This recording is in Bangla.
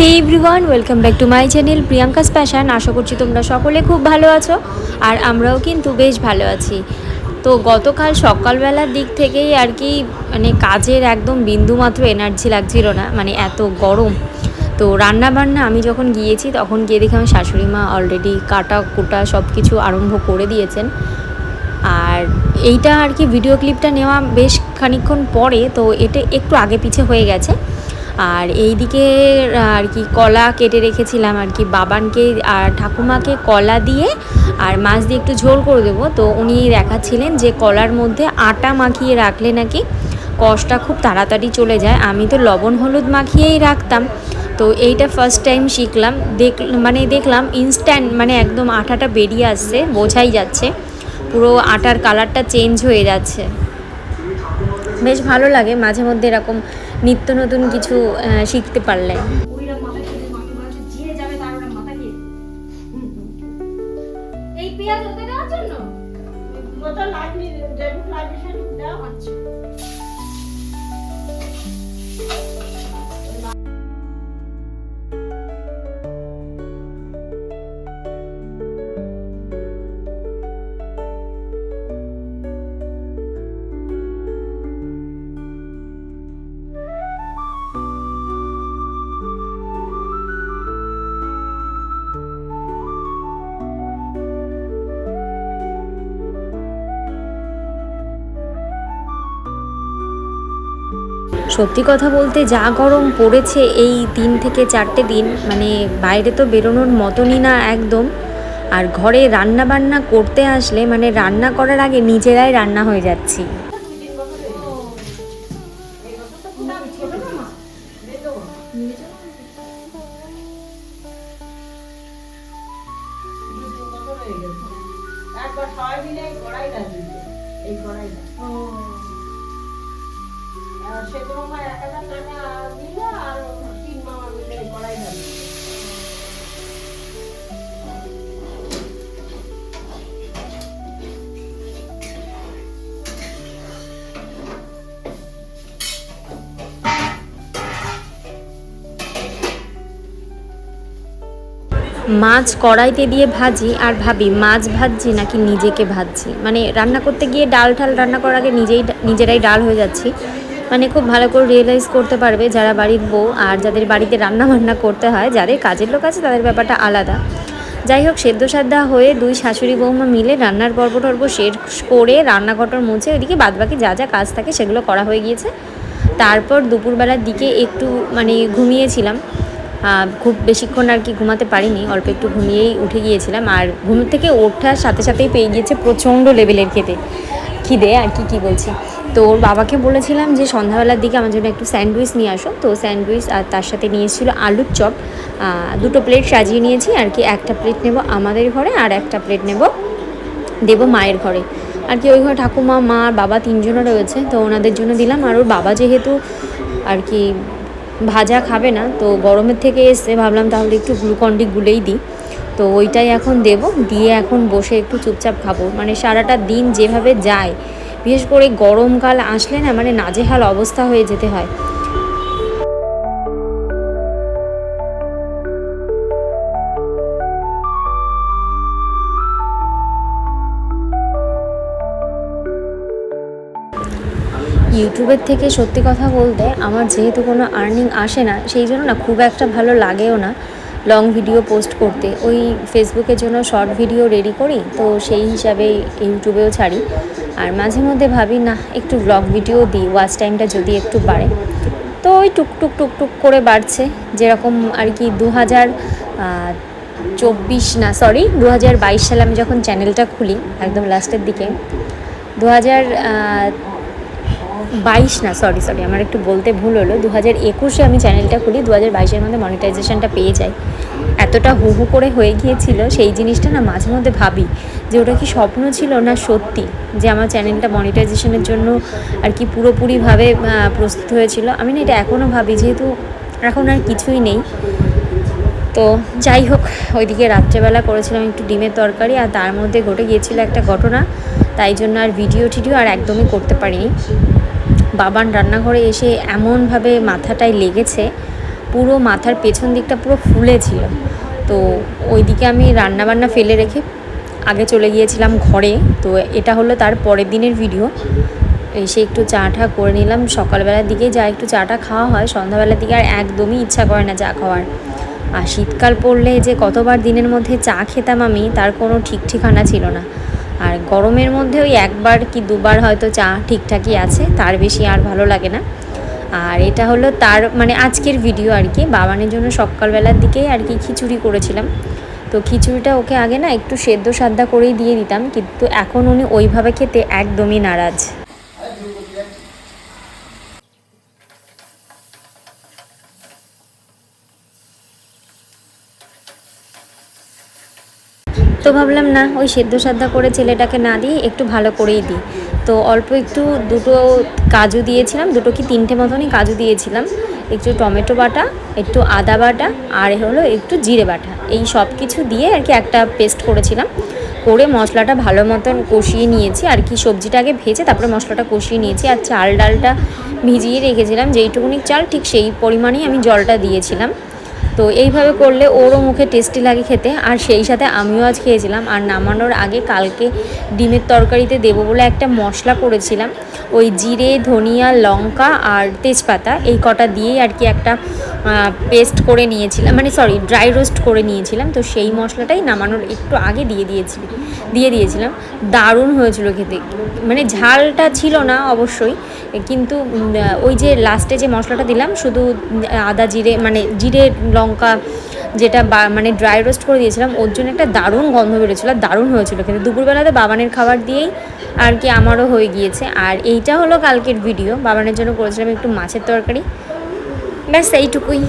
Hey everyone welcome back to my channel Priyanka's passion আশা করছি তোমরা সকলে খুব ভালো আছো আর আমরাও কিন্তু বেশ ভালো আছি। তো গতকাল সকালবেলার দিক থেকেই আর কি মানে কাজের একদম বিন্দুমাত্র এনার্জি লাগছিল না মানে এত গরম। তো রান্না বান্না আমি যখন গিয়েছি, তখন গিয়ে দেখি আমার শাশুড়ি মা অলরেডি কাটা কুটা সব কিছু আরম্ভ করে দিয়েছেন। আর এইটা আর কি ভিডিও ক্লিপটা নেওয়া বেশ খানিকক্ষণ পরে, তো এটা একটু আগে পিছে হয়ে গেছে। আর এই দিকে আর কি কলা কেটে রেখেছিলাম আর কি বাবানকে আর ঠাকুমাকে কলা দিয়ে আর মাছ দিয়ে একটু ঝোল করে দেবো। তো উনি দেখাচ্ছিলেন যে কলার মধ্যে আটা মাখিয়ে রাখলে নাকি কষটা খুব তাড়াতাড়ি চলে যায়। আমি তো লবণ হলুদ মাখিয়েই রাখতাম। তো এইটা ফার্স্ট টাইম শিখলাম। দেখ মানে দেখলাম ইনস্ট্যান্ট মানে একদম আটাটা বেরিয়ে আসছে, বোঝাই যাচ্ছে। পুরো আটার কালারটা চেঞ্জ হয়ে যাচ্ছে। বেশ ভালো লাগে মাঝে মধ্যে এরকম নিত্য নতুন কিছু শিখতে পারলে এই পেঁয়াজ ওতে দেওয়ার জন্য? ওটা লাগবে সেটা দেওয়া হচ্ছে। সত্যি কথা বলতে যা গরম পড়েছে এই তিন থেকে চারটে দিন মানে বাইরে তো বেরোনোর মতনই না একদম। আর ঘরে রান্না বান্না করতে আসলে মানে রান্না করার আগে নিজেরাই রান্না হয়ে যাচ্ছি। একবার সবাই মিলে এই কড়াইটা। এই মাছ কড়াইতে দিয়ে ভাজি আর ভাবি, মাছ ভাজছি নাকি নিজেকে ভাজছি? মানে রান্না করতে গিয়ে ডাল ঠাল রান্না করার আগে নিজেই, নিজেরাই ডাল হয়ে যাচ্ছি। মানে খুব ভালো করে রিয়েলাইজ করতে পারবে যারা বাড়ির বউ আর যাদের বাড়িতে রান্না বান্না করতে হয়, যাদের কাজের লোক আছে তাদের ব্যাপারটা আলাদা। যাই হোক সেদ্ধ সাদ্ধা হয়ে দুই শাশুড়ি বৌমা মিলে রান্নার পর্ব টর্ব শেষ করে রান্নাঘটর মুছে ওইদিকে বাদবাকি যা যা কাজ থাকে সেগুলো করা হয়ে গিয়েছে। তারপর দুপুরবেলার দিকে একটু মানে ঘুমিয়েছিলাম। খুব বেশিক্ষণ আর কি ঘুমাতে পারিনি, অল্প একটু ঘুমিয়েই উঠে গিয়েছিলাম। আর ঘুম থেকে ওঠার সাথে সাথেই পেয়ে গিয়েছে প্রচণ্ড লেভেলের খেতে। খিদে আর কি কি বলছি? তো ওর বাবাকে বলেছিলাম যে সন্ধ্যাবেলার দিকে আমার জন্য একটু স্যান্ডউইচ নিয়ে আসো। তো স্যান্ডউইচ আর তার সাথে নিয়ে এসেছিল আলুর চপ। দুটো প্লেট সাজিয়ে নিয়েছি, আর কি একটা প্লেট নেব আমাদের ঘরে আর একটা প্লেট নেব দেবো মায়ের ঘরে। আর কি ওই ঘরে ঠাকুমা, মা আর বাবা তিনজনও রয়েছে, তো ওনাদের জন্য দিলাম। আর ওর বাবা যেহেতু আর কি ভাজা খাবে না, তো গরমের থেকে এসে ভাবলাম তাহলে একটু গ্লুকন্ডি গুলেই দিই। তো ওইটাই এখন দেব, দিয়ে এখন বসে একটু চুপচাপ খাব। মানে সারাটা দিন যেভাবে যায় বিশেষ করে গরমকাল আসলে না মানে নাজেহাল অবস্থা হয়ে যেতে হয়। ইউটিউবের থেকে সত্যি কথা বলতে, আমার যেহেতু কোনো আর্নিং আসে না, সেই জন্য না খুব একটা ভালো লাগেও না। লং ভিডিও পোস্ট করতে। ওই ফেসবুকের জন্য শর্ট ভিডিও রেডি করি, তো সেই হিসাবে ইউটিউবেও ছাড়ি। আর মাঝে মধ্যে ভাবি না একটু ব্লগ ভিডিও দিই ওয়াচ টাইমটা যদি একটু বাড়ে। তো ওই টুকটুক টুকটুক করে বাড়ছে। যেরকম আর কি দু হাজার চব্বিশ না সরি দু হাজার বাইশ সালে আমি যখন চ্যানেলটা খুলি, একদম লাস্টের দিকে, দু হাজার বাইশ না সরি সরি আমার একটু বলতে ভুল হলো। দু হাজার একুশে আমি চ্যানেলটা খুলি দু হাজার বাইশের মধ্যে মনিটাইজেশনটা পেয়ে যাই। এতটা হু হু করে হয়ে গিয়েছিল, সেই জিনিসটা না মাঝে মধ্যে ভাবি যে ওটা কি স্বপ্ন ছিল না সত্যি? যে আমার চ্যানেলটা মনিটাইজেশনের জন্য আর কি পুরোপুরিভাবে প্রস্তুত হয়েছিল। আমি না এটা এখনও ভাবি, যেহেতু এখন আর কিছুই নেই। তো যাই হোক, ওইদিকে রাত্রেবেলা করেছিলাম একটু ডিমের তরকারি, আর তার মধ্যে ঘটে গিয়েছিল একটা ঘটনা। তাই জন্য আর ভিডিও টিডিও আর একদমই করতে পারিনি। বাবান রান্নাঘরে এসে এমনভাবে মাথাটায় লেগেছে, পুরো মাথার পেছন দিকটা পুরো ফুলে ছিল। তো ওইদিকে আমি রান্নাবান্না ফেলে রেখে আগে চলে গিয়েছিলাম ঘরে। তো এটা হলো তার পরের দিনের ভিডিও এসে একটু চা টা করে নিলাম। সকালবেলার দিকে যা একটু চাটা খাওয়া হয়, সন্ধ্যাবেলার দিকে আর একদমই ইচ্ছা করে না চা খাওয়ার। আর শীতকাল পড়লে যে কতবার দিনের মধ্যে চা খেতাম আমি, তার কোনো ঠিক ঠিকানা ছিল না। আর গরমের মধ্যে ওই একবার কি দুবার হয়তো চা ঠিকঠাকই আছে, তার বেশি আর ভালো লাগে না। আর এটা হলো তার মানে আজকের ভিডিও আর কি। বাবানের জন্য সকালবেলার দিকেই আর কি খিচুড়ি করেছিলাম। তো খিচুড়িটা ওকে আগে না একটু সেদ্ধ সাদ্দা করেই দিয়ে দিতাম, কিন্তু এখন উনি ওইভাবে খেতে একদমই নারাজ। তো ভাবলাম, না, ওই সেদ্ধ সাদ্দা করে ছেলেটাকে না দিয়ে একটু ভালো করেই দিই। তো অল্প একটু দুটো কাজু দিয়েছিলাম, দুটো কি তিনটে মতনই কাজু দিয়েছিলাম। একটু টমেটো বাটা, একটু আদা বাটা, আর হলো একটু জিরে বাটা। এই সব কিছু দিয়ে আর কি একটা পেস্ট করেছিলাম। করে মশলাটা ভালো মতন কষিয়ে নিয়েছি। আর কি সবজিটা আগে ভেজে তারপরে মশলাটা কষিয়ে নিয়েছি। আর চাল ডালটা ভিজিয়ে রেখেছিলাম। যেইটুকুনি চাল ঠিক সেই পরিমাণেই আমি জলটা দিয়েছিলাম। তো এইভাবে করলে ওরও মুখে টেস্টি লাগে খেতে। আর সেই সাথে আমিও আজ খেয়েছিলাম। আর নামানোর আগে কালকে ডিমের তরকারিতে দেবো বলে একটা মশলা করেছিলাম। ওই জিরে, ধনিয়া, লঙ্কা আর তেজপাতা এই কটা দিয়েই আর কি একটা পেস্ট করে নিয়েছিলাম মানে সরি ড্রাই রোস্ট করে নিয়েছিলাম, তো সেই মশলাটাই নামানোর একটু আগে দিয়ে দিয়েছি দিয়ে দিয়েছিলাম। দারুণ হয়েছিল খেতে মানে ঝালটা ছিল না অবশ্যই, কিন্তু ওই যে লাস্টে যে মশলাটা দিলাম, শুধু আদা জিরে মানে জিরে, লঙ্কা যেটা মানে ড্রাই রোস্ট করে দিয়েছিলাম, ওর জন্য একটা দারুণ গন্ধ বেরোচ্ছিলো, আর দারুণ হয়েছিল কিন্তু দুপুরবেলাতে বাবানের খাবার দিয়েই আর কি আমারও হয়ে গিয়েছে। আর এইটা হলো কালকের ভিডিও বাবানের জন্য করেছিলাম একটু মাছের তরকারি। ব্যাস এইটুকুই